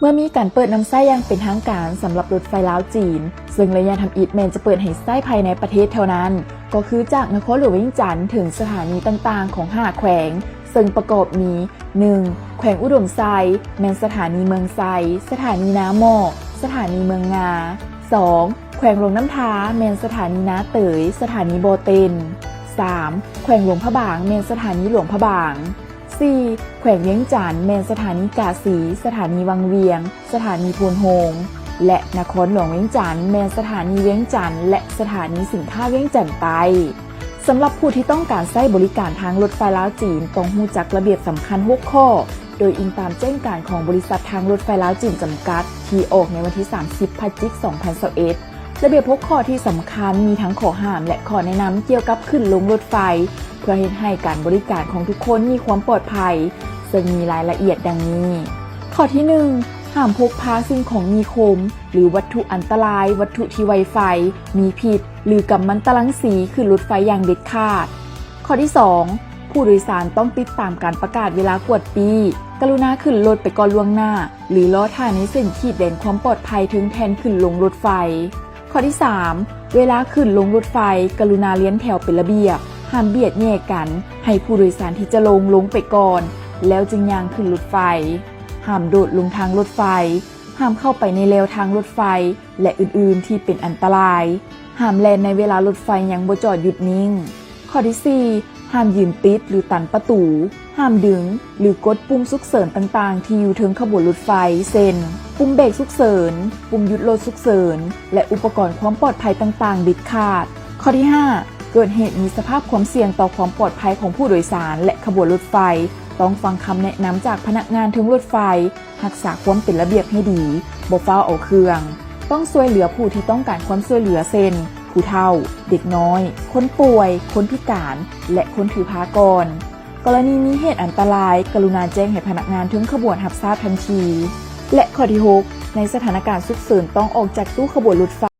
เมื่อมีการเปิดนำไส้อย่างเป็นทางการสำหรับรถไฟลาวจีน ซึ่งระยะทำอิฐแมนจะเปิดให้ไส้ภายในประเทศเท่านั้น ก็คือจากนครหลวงวียงจันทร์ถึงสถานีต่างๆ ของห้าแขวง ซึ่งประกอบมี 1. แขวงอุดมไซแมนสถานีเมืองไซสถานีน้ำหมอกสถานีเมืองงา 2. แขวงหลวงน้ำท้าแมนสถานีนาเตย สถานีโบเตน 3. แขวงหลวงพระบางแมนสถานีหลวงพระบาง 4. แขวงเวียงจันทน์แมนสถานีกาสี สถานีวังเวียง สถานีพูนโฮง และนครหลวงเวียงจันทน์แมนสถานีเวียงจันทน์และสถานีสินค้าเวียงจันทน์ไปสำหรับผู้ที่ต้องการใช้บริการทางรถไฟลาวจีนต้องหูจักระเบียบสำคัญ6ข้อ โดยอิงตามแจ้งการของบริษัททางรถไฟลาวจีนจำกัด ที่ออกในวันที่ 30พฤศจิกายน2021ระเบียบพกข้อที่สำคัญมีทั้งข้อห้ามและข้อแนะนำเกี่ยวกับขึ้นลงรถไฟ พื่อให้ให้การบริการของทุกคนมีความปลอดภัย ซึ่งมีรายละเอียดดังนี้ ข้อที่ 1 ห้ามพกพาสิ่งของมีคม หรือวัตถุอันตราย วัตถุที่ไวไฟ มีพิษ หรือกัมมันตรังสีขึ้นรถไฟอย่างเด็ดขาด ข้อที่ 2 ผู้โดยสารต้องติดตามการประกาศเวลากวดปี กรุณาขึ้นรถไปก่อนล่วงหน้า หรือล้อท่าในเส้นขีดแดนความปลอดภัยถึงแทนขึ้นลงรถไฟ ข้อที่ 3 เวลาขึ้นลงรถไฟ กรุณาเลี้ยนแถวเป็นระเบียบ ห้ามเบียดแย่กัน ให้ผู้โดยสารที่จะลงลงไปก่อน แล้วจึงยางขึ้นรถไฟ ห้ามโดดลงทางรถไฟ ห้ามเข้าไปในเลวทางรถไฟ และอื่นๆที่เป็นอันตราย ห้ามแลนในเวลารถไฟยังบ่จอดหยุดนิ่ง ข้อที่ 4 ห้ามยืนติดหรือตันประตู ห้ามดึง หรือกดปุ่มสุกเสริญต่างๆ ที่อยู่เทิงขบวนรถไฟ เช่น ปุ่มเบรกสุกเสริญ ปุ่มหยุดรถสุกเสริญ และอุปกรณ์ความปลอดภัยต่างๆเด็ดขาด ข้อที่ 5 เกิดเหตุมีสภาพความเสี่ยงต่อความปลอดภัยของผู้โดยสารและขบวนรถไฟ ต้องฟังคำแนะนำจากพนักงานถึงรถไฟรักษาความเป็นระเบียบให้ดีบ่ฟ้าเอาเครื่อง ต้องช่วยเหลือผู้ที่ต้องการความช่วยเหลือเช่นผู้เฒ่า เด็กน้อย คนป่วย คนพิการ และคนถือพากร กรณีมีเหตุอันตราย กรุณาแจ้งให้พนักงานถึงขบวนหับทราบทันที และข้อที่ 6 ในสถานการณ์ฉุกเฉินต้องออกจากตู้ขบวนรถไฟ